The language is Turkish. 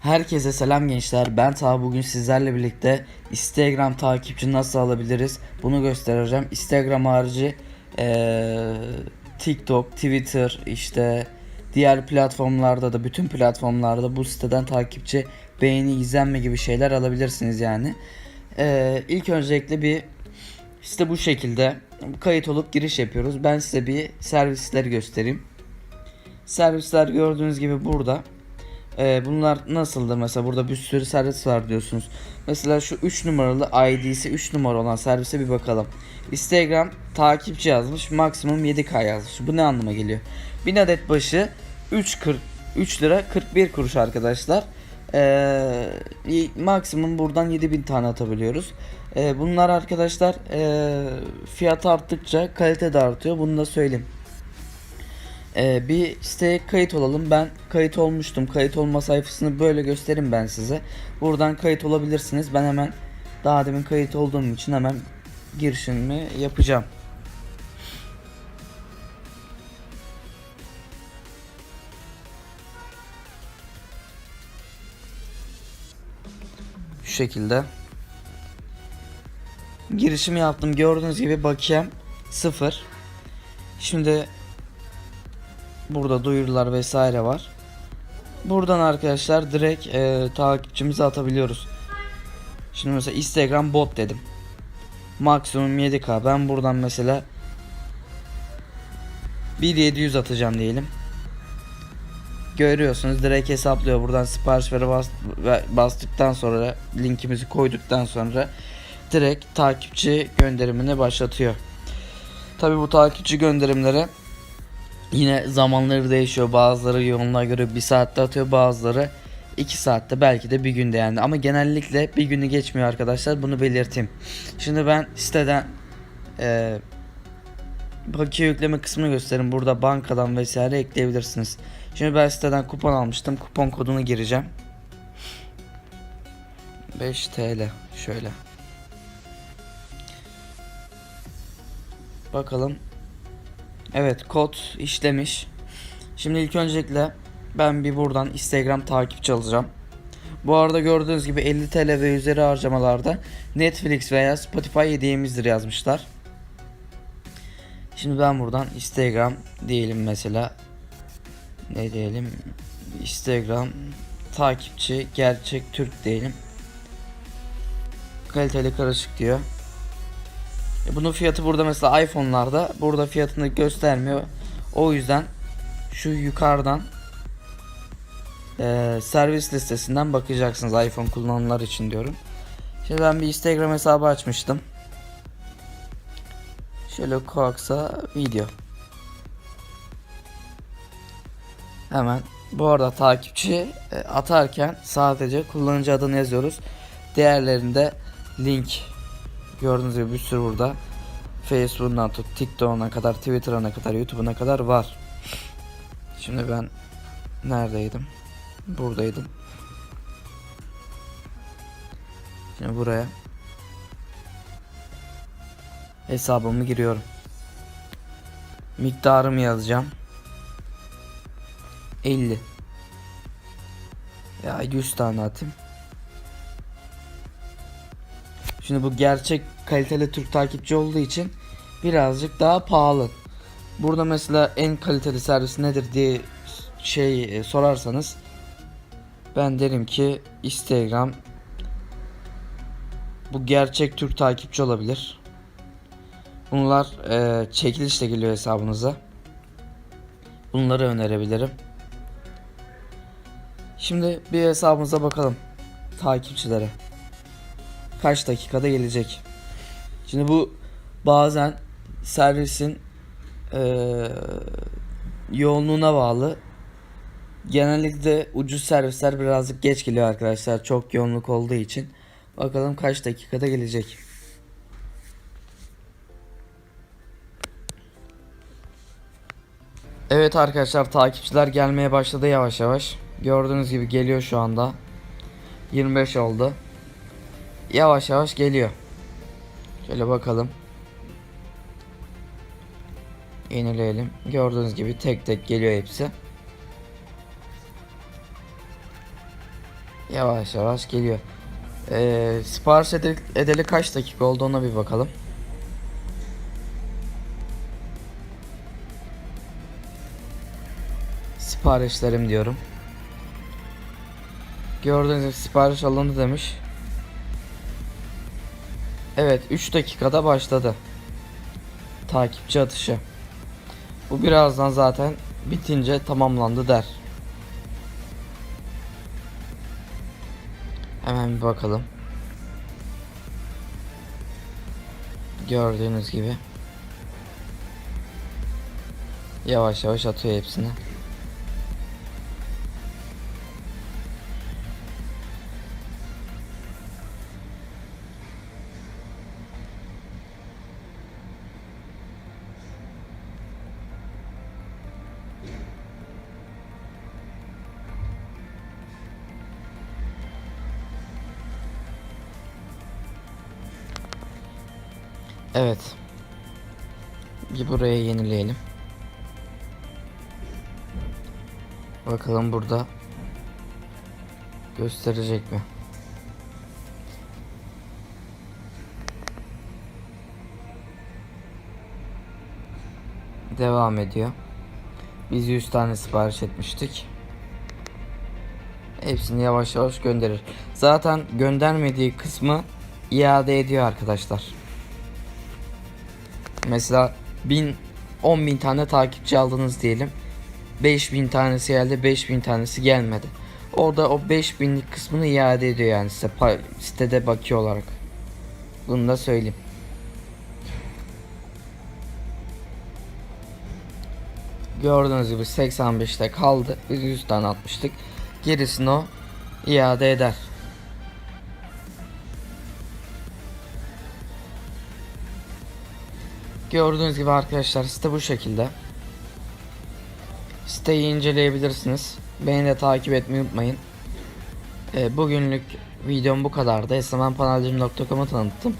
Herkese selam gençler. Ben Ta bugün sizlerle birlikte Instagram takipçi nasıl alabiliriz bunu göstereceğim. Instagram harici eee, TikTok, Twitter işte diğer platformlarda da bütün platformlarda bu siteden takipçi, beğeni, izlenme gibi şeyler alabilirsiniz yani. Eee ilk öncelikle bir işte bu şekilde kayıt olup giriş yapıyoruz. Ben size bir servisleri göstereyim. Servisler gördüğünüz gibi burada. Ee, bunlar nasıldı mesela burada bir sürü servis var diyorsunuz. Mesela şu 3 numaralı ID'si 3 numara olan servise bir bakalım. Instagram takipçi yazmış maksimum 7K yazmış. Bu ne anlama geliyor? 1000 adet başı 3.40 3 lira 41 kuruş arkadaşlar. Ee, maksimum buradan 7000 tane atabiliyoruz. Ee, bunlar arkadaşlar ee, fiyat arttıkça kalite de artıyor. Bunu da söyleyeyim. Ee, bir siteye kayıt olalım. Ben kayıt olmuştum. Kayıt olma sayfasını böyle göstereyim ben size. Buradan kayıt olabilirsiniz. Ben hemen daha demin kayıt olduğum için hemen girişimi yapacağım. Şu şekilde. Girişimi yaptım. Gördüğünüz gibi bakiyem 0. Şimdi Burada duyurular vesaire var. Buradan arkadaşlar direkt e, takipçimizi atabiliyoruz. Şimdi mesela Instagram bot dedim. Maksimum 7K. Ben buradan mesela 1700 atacağım diyelim. Görüyorsunuz direkt hesaplıyor. Buradan sipariş veri bas, bastıktan sonra linkimizi koyduktan sonra direkt takipçi gönderimini başlatıyor. Tabi bu takipçi gönderimleri Yine zamanları değişiyor. Bazıları yoğunluğa göre bir saatte atıyor. Bazıları 2 saatte belki de bir günde yani. Ama genellikle bir günü geçmiyor arkadaşlar. Bunu belirteyim. Şimdi ben siteden e, bakiye yükleme kısmını göstereyim. Burada bankadan vesaire ekleyebilirsiniz. Şimdi ben siteden kupon almıştım. Kupon kodunu gireceğim. 5 TL şöyle. Bakalım Evet kod işlemiş. Şimdi ilk öncelikle ben bir buradan Instagram takipçi alacağım. Bu arada gördüğünüz gibi 50 TL ve üzeri harcamalarda Netflix veya Spotify hediyemizdir yazmışlar. Şimdi ben buradan Instagram diyelim mesela. Ne diyelim? Instagram takipçi gerçek Türk diyelim. Kaliteli karışık diyor. E, Bunun fiyatı burada mesela iPhone'larda burada fiyatını göstermiyor. O yüzden şu yukarıdan e, servis listesinden bakacaksınız iPhone kullananlar için diyorum. Şimdi ben bir Instagram hesabı açmıştım. Şöyle Coax'a video. Hemen bu arada takipçi e, atarken sadece kullanıcı adını yazıyoruz. Diğerlerinde link Gördüğünüz gibi bir sürü burada. Facebook'dan tut, TikTok'una kadar, Twitter'ına kadar, YouTube'una kadar var. Şimdi ben neredeydim? Buradaydım. Şimdi buraya hesabımı giriyorum. Miktarımı yazacağım. 50. Ya 100 tane atayım. Şimdi bu gerçek kaliteli Türk takipçi olduğu için birazcık daha pahalı. Burada mesela en kaliteli servis nedir diye şey e, sorarsanız ben derim ki Instagram bu gerçek Türk takipçi olabilir. Bunlar e, çekilişle geliyor hesabınıza. Bunları önerebilirim. Şimdi bir hesabımıza bakalım takipçilere kaç dakikada gelecek. Şimdi bu bazen servisin eee, yoğunluğuna bağlı. Genellikle ucuz servisler birazcık geç geliyor arkadaşlar. Çok yoğunluk olduğu için. Bakalım kaç dakikada gelecek. Evet arkadaşlar takipçiler gelmeye başladı yavaş yavaş. Gördüğünüz gibi geliyor şu anda. 25 oldu yavaş yavaş geliyor. Şöyle bakalım. Yenileyelim. Gördüğünüz gibi tek tek geliyor hepsi. Yavaş yavaş geliyor. Ee, sipariş edeli, edeli kaç dakika oldu ona bir bakalım. Siparişlerim diyorum. Gördüğünüz gibi sipariş alındı demiş. Evet 3 dakikada başladı. Takipçi atışı. Bu birazdan zaten bitince tamamlandı der. Hemen bir bakalım. Gördüğünüz gibi. Yavaş yavaş atıyor hepsini. Evet. Bir buraya yenileyelim. Bakalım burada gösterecek mi? Devam ediyor. Biz 100 tane sipariş etmiştik. Hepsini yavaş yavaş gönderir. Zaten göndermediği kısmı iade ediyor arkadaşlar. Mesela 1000 10 bin tane takipçi aldınız diyelim. 5000 tanesi geldi 5000 tanesi gelmedi. Orada o 5000'lik kısmını iade ediyor yani size sitede bakıyor olarak. Bunu da söyleyeyim. Gördüğünüz gibi 85'te kaldı. Biz 100 tane atmıştık. Gerisini o iade eder. Gördüğünüz gibi arkadaşlar site bu şekilde. Siteyi inceleyebilirsiniz. Beni de takip etmeyi unutmayın. Ee, bugünlük videom bu kadardı. Esnemenpanelcim.com'u tanıttım.